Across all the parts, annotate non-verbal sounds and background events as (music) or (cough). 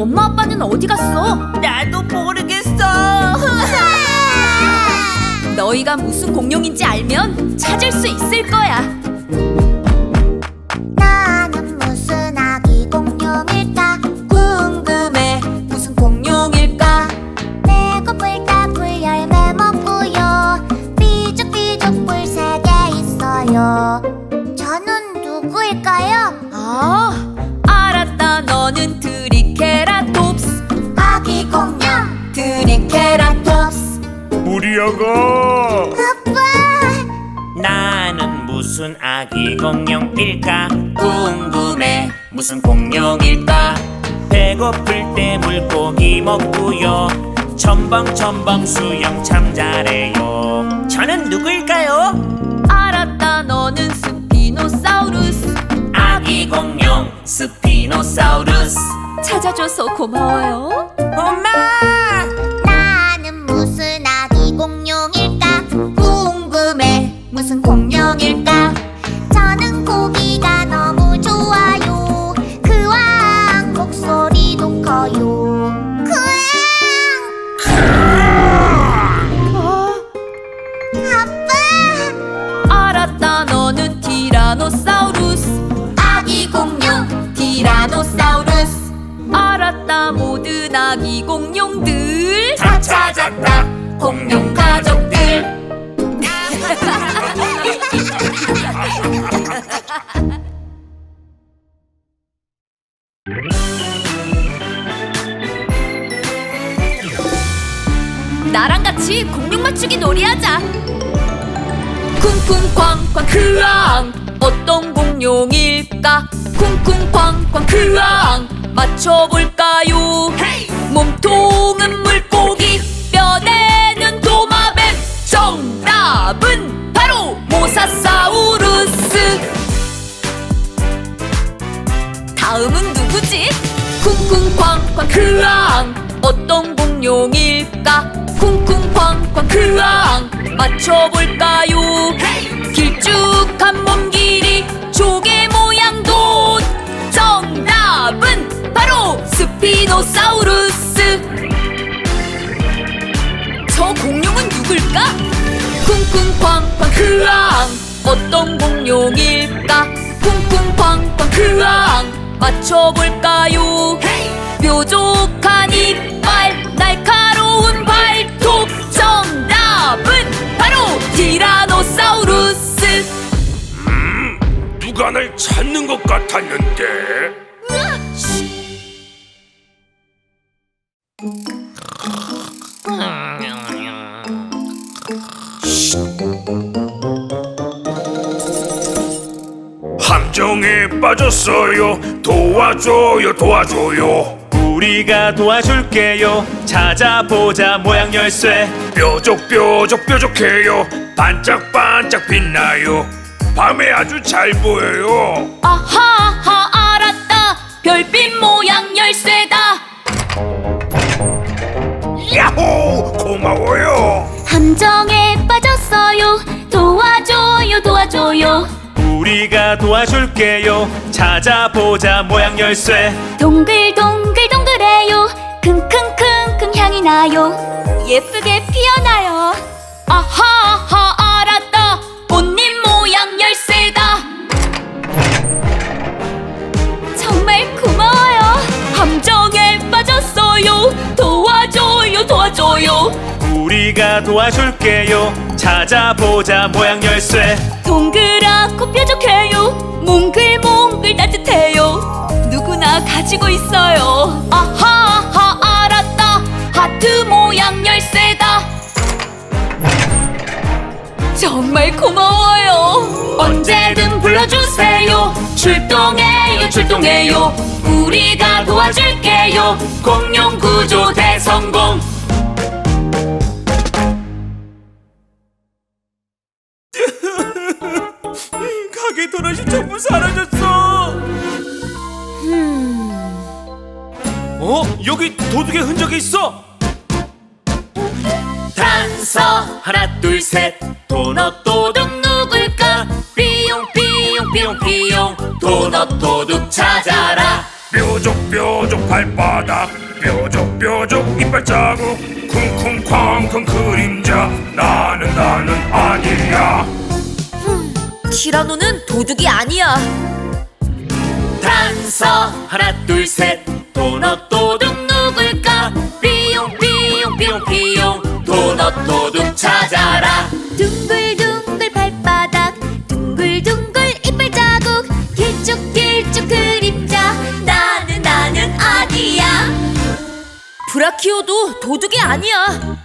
엄마 아빠는 어디 갔어? 나도 모르겠어. (laughs) 너희가 무슨 공룡인지 알면 찾을 수 있을 거야. 아가 아빠 나는 무슨 아기 공룡일까 궁금해 무슨 공룡일까 배고플 때 물고기 먹고요 첨벙첨벙 수영 참 잘해요 저는 누구일까요? 알았다. 너는 스피노사우루스. 아기 공룡 스피노사우루스 찾아줘서 고마워요. 엄마 나랑 같이 공룡 맞추기 놀이하자. 쿵쿵쾅쾅 크앙 어떤 공룡일까? 쿵쿵쾅쾅 크앙 맞춰볼까요? 몸통 맞춰볼까요? 길쭉한 몸 길이 조개 모양도 정답은 바로 스피노사우루스 저 공룡은 누굴까? 쿵쿵쾅쾅 크앙 어떤 공룡일까? 쿵쿵쾅쾅 크앙 맞춰볼까요? 뾰족한 이빨 티라노사우루스 누가 날 찾는 것 같았는데? 함정에 빠졌어요. 도와줘요 도와줘요. 우리가 도와줄게요. 찾아보자 모양 열쇠. 뾰족뾰족 뾰족해요 반짝반짝 빛나요. 밤에 아주 잘 보여요. 아하하 알았다. 별빛 모양 열쇠다. 야호 고마워요. 함정에 빠졌어요. 도와줘요 도와줘요. 우리가 도와줄게요. 찾아보자 모양 열쇠. 동글동글 동글해요. 킁킁킁킁 향이 나요. 예쁘게 피어나요 아하하 알았다. 꽃잎 모양 열쇠다. 정말 고마워요. 함정에 빠졌어요. 도와줘요 도와줘요. 우리가 도와줄게요. 찾아보자 모양 열쇠. 동그랗고 뾰족해요. 몽글몽글 따뜻해요. 누구나 가지고 있어요. 아하하 알았다. 하트 모양 열쇠 정말 고마워요. 언제든 불러주세요. 출동해요 출동해요. 우리가 도와줄게요. 공룡 구조 대성공. (laughs) 가게 도넛이 전부 사라졌어. 어? 여기 도둑의 흔적이 있어 단서 하나 둘 셋. 도넛 도둑 누굴까? 삐용 삐용 삐용 삐용. 도넛 도둑 찾아라. 뾰족 뾰족 발바닥. 뾰족 뾰족 이빨 자국. 쿵쿵 쾅쾅 그림자. 나는 나는 아니야. 티라노는 도둑이 아니야. 단서. 하나 둘 셋. 도넛 도둑 누굴까? 삐용 삐용 삐용 삐용 도넛 도둑 찾아라. 둥글둥글 발바닥 둥글둥글 이빨 자국 길쭉길쭉 그림자. 나는 나는 아니야. 브라키오도 도둑이 아니야.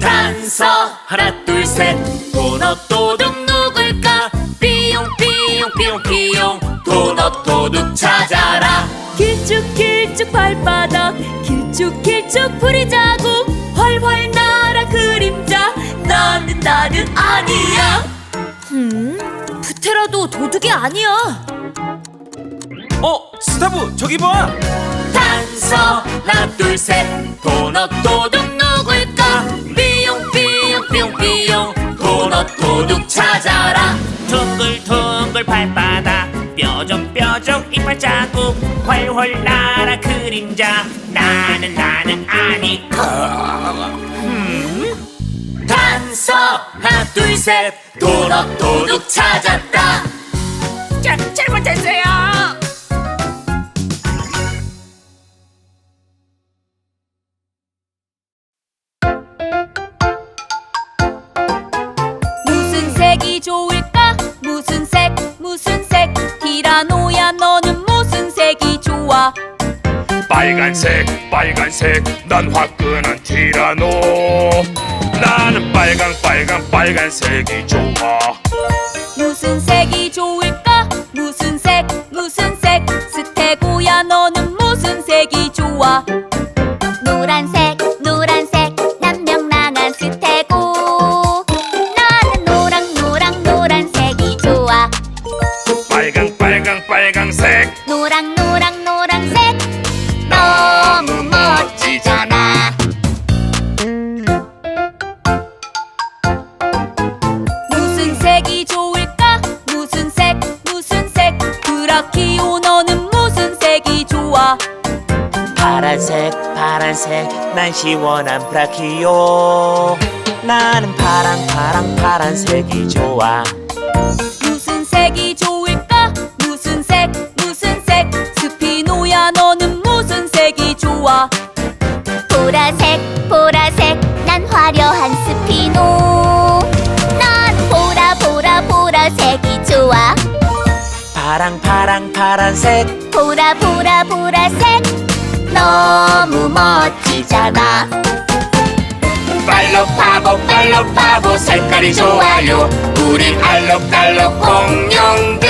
단서 하나 둘 셋. 도넛 도둑 누굴까? 삐용 삐용 삐용 삐용. 도넛 도둑 찾아라. 길쭉길쭉 발바닥 뿌리 자국 활활 날아 그림자 나는 나는 아니야 음 부테라도 도둑이 아니야 어 스타브 저기 봐 단서 하나 둘셋 도넛 도둑 누굴까 삐용 삐용 삐용 삐용 도넛 도둑 찾아라 둥글둥글 발바닥 뾰족뾰족 이빨 자국 훨훨 날아 그림자. 나는 나는 아니. 단서 하나 둘 셋. 도넛 도둑 찾았 빨간색 빨간색 난 화끈한 티라노. 나는 빨강 빨강 빨간색이 좋아. 무슨 색이 좋을까? 무슨 색 무슨 색? 스테고야 너는 무슨 색이 좋아? 노란색 파란색 파란색 난 시원한 브라키오. 나는 파랑 파랑 파란색이 좋아. 무슨 색이 좋을까? 무슨 색 무슨 색? 스피노야 너는 무슨 색이 좋아? 보라색 보라색 난 화려한 스피노. 난 보라 보라 보라색이 좋아. 파랑 파랑 파란색. 보라 보라 보라색 너무 멋지잖아. 빨로 파고 색깔이 좋아요. 우린 알록달록 공룡들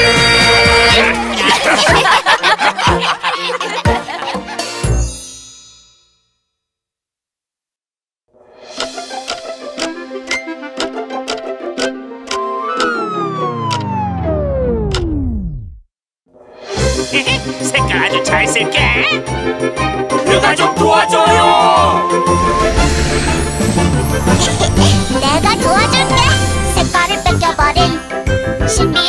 (laughs) Música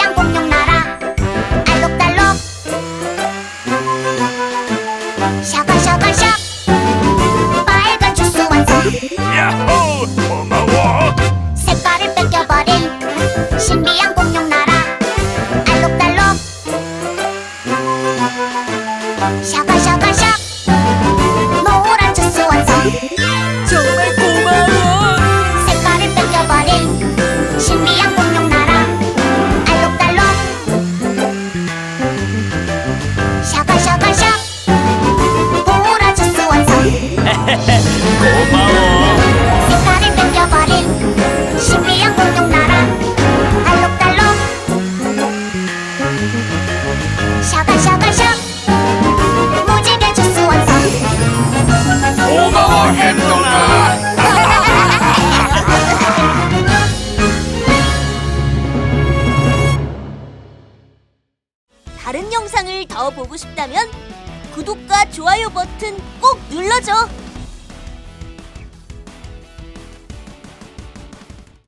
햄동아 (laughs) 다른 영상을 더 보고 싶다면 구독과 좋아요 버튼 꼭 눌러줘